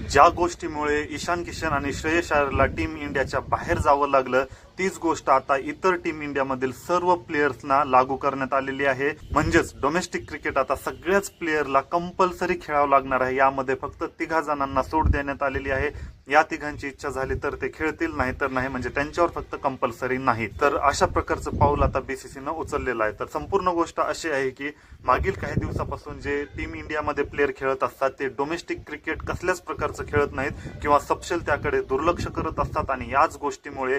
ज्या गोष्टीमुळे ईशान किशन आणि श्रेयस अय्यरला टीम इंडियाच्या बाहेर जावं लागलं तीच गोष्ट आता इतर टीम इंडियामधील सर्व प्लेयर्सना लागू करण्यात आलेली आहे. म्हणजेच डोमेस्टिक क्रिकेट आता सगळ्याच प्लेयरला कंपल्सरी खेळावं लागणार आहे. यामध्ये फक्त तिघा जणांना सूट देण्यात आलेली आहे. या तिघांची इच्छा झाली तर ते खेळतील नाही तर नाही. म्हणजे त्यांच्यावर फक्त कंपल्सरी नाही. तर अशा प्रकारचं पाऊल आता बीसीसीनं उचललेलं आहे. तर संपूर्ण गोष्ट अशी आहे की मागील काही दिवसापासून जे टीम इंडियामध्ये प्लेयर खेळत असतात ते डोमेस्टिक क्रिकेट कसल्याच प्रकारचं खेळत नाहीत किंवा सपशेल त्याकडे दुर्लक्ष करत असतात. आणि याच गोष्टीमुळे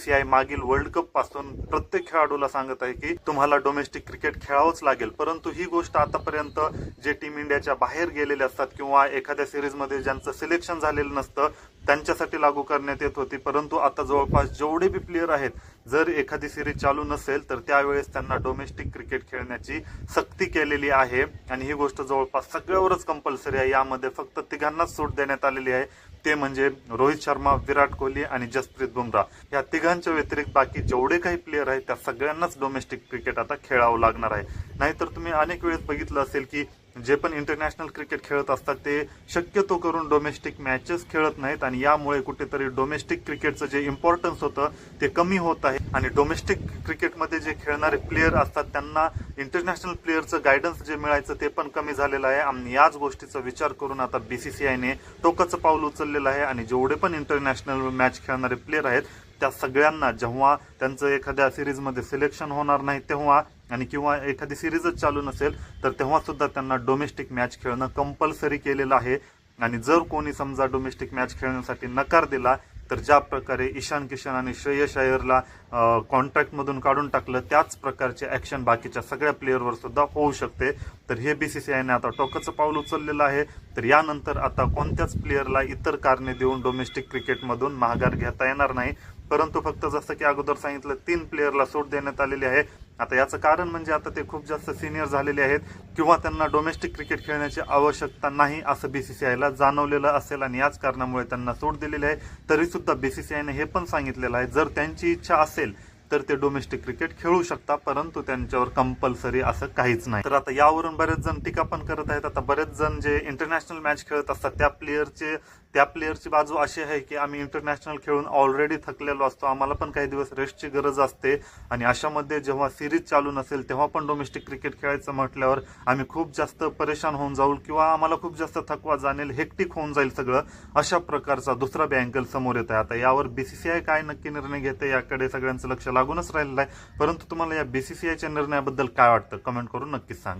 बीसीसीआय मागील वर्ल्ड कपपासून प्रत्येक खेळाडूला सांगत आहे की तुम्हाला डोमेस्टिक क्रिकेट खेळावंच लागेल. परंतु ही गोष्ट आतापर्यंत जे टीम इंडियाच्या बाहेर गेलेले असतात किंवा एखाद्या सिरीजमध्ये ज्यांचं सिलेक्शन झालेलं नसतं त्यांच्यासाठी लागू करण्यात येत होती. परंतु आता जवळपास जेवढे बी प्लेयर आहेत जर एखादी सिरीज चालू नसेल तर त्यावेळेस त्यांना डोमेस्टिक क्रिकेट खेळण्याची सक्ती केलेली आहे. आणि ही गोष्ट जवळपास सगळ्यावरच कंपल्सरी आहे. यामध्ये फक्त तिघांनाच सूट देण्यात आलेली आहे. ते म्हणजे रोहित शर्मा विराट कोहली आणि जसप्रीत बुमराह. या तिघांच्या व्यतिरिक्त बाकी जेवढे काही प्लेयर आहेत त्या सगळ्यांनाच डोमेस्टिक क्रिकेट आता खेळावं लागणार आहे. नाहीतर तुम्ही अनेक वेळेस बघितलं असेल की जे पण इंटरनॅशनल क्रिकेट खेळत असतात ते शक्यतो करून डोमेस्टिक मॅचेस खेळत नाहीत आणि यामुळे कुठेतरी डोमेस्टिक क्रिकेटचं जे इम्पॉर्टन्स होतं ते कमी होत आहे. आणि डोमेस्टिक क्रिकेटमध्ये जे खेळणारे प्लेयर असतात त्यांना इंटरनॅशनल प्लेयरचं गायडन्स जे मिळायचं ते पण कमी झालेलं आहे. आणि याच गोष्टीचा विचार करून आता बीसीसीआयने टोकाचं पाऊल उचललेलं आहे आणि जेवढे पण इंटरनॅशनल मॅच खेळणारे प्लेयर आहेत त्या सगळ्यांना जेव्हा त्यांचं एखाद्या सिरीजमध्ये सिलेक्शन होणार नाही तेव्हा आणि किंवा एखादी सिरीजच चालू नसेल तर तेव्हा सुद्धा त्यांना डोमेस्टिक मॅच खेळणं कंपल्सरी केलेलं आहे. आणि जर कोणी समजा डोमेस्टिक मॅच खेळण्यासाठी नकार दिला तर ज्या प्रकारे ईशान किशन आणि श्रेयस अय्यरला कॉन्ट्रॅक्टमधून काढून टाकलं त्याच प्रकारचे ॲक्शन बाकीच्या सगळ्या प्लेअरवर सुद्धा होऊ शकते. तर हे बी सी सी आयने आता टोकाचं पाऊल उचललेलं आहे. तर यानंतर आता कोणत्याच प्लेअरला इतर कारणे देऊन डोमेस्टिक क्रिकेटमधून माघार घेता येणार नाही. परंतु फक्त जसं की अगोदर सांगितलं तीन प्लेअरला सूट देण्यात आलेली आहे. आता याचं कारण म्हणजे आता ते खूप जास्त सिनियर झालेले आहेत किंवा त्यांना डोमेस्टिक क्रिकेट खेळण्याची आवश्यकता नाही असं बीसीसीआयला जाणवलेलं असेल आणि याच कारणामुळे त्यांना सूट दिलेली आहे. तरी सुद्धा बीसीसीआयने हे पण सांगितलेलं आहे. जर त्यांची इच्छा असेल तर ते डोमेस्टिक क्रिकेट खेळू शकता परंतु त्यांच्यावर कंपल्सरी असं काहीच नाही. तर आता यावरून बरेच जण टीका पण करत आहेत. आता बरेच जण जे इंटरनॅशनल मॅच खेळत असतात त्या प्लेअरचे त्या प्लेअरची बाजू अशी आहे की आम्ही इंटरनॅशनल खेळून ऑलरेडी थकलेलो असतो. आम्हाला पण काही दिवस रेस्टची गरज असते. आणि अशामध्ये जेव्हा सिरीज चालू नसेल तेव्हा पण डोमेस्टिक क्रिकेट खेळायचं म्हटल्यावर आम्ही खूप जास्त परेशान होऊन जाऊ किंवा आम्हाला खूप जास्त थकवा जाणेल हेक्टिक होऊन जाईल सगळं. अशा प्रकारचा दुसरा बी अँगल समोर येत आहे आता यावर बीसीसीआय काय नक्की निर्णय घेते याकडे सगळ्यांचं लक्ष लागूनच राहिलेलं आहे. परंतु तुम्हाला या बीसीसीआयच्या निर्णयाबद्दल काय वाटतं? कमेंट करून नक्कीच सांगा.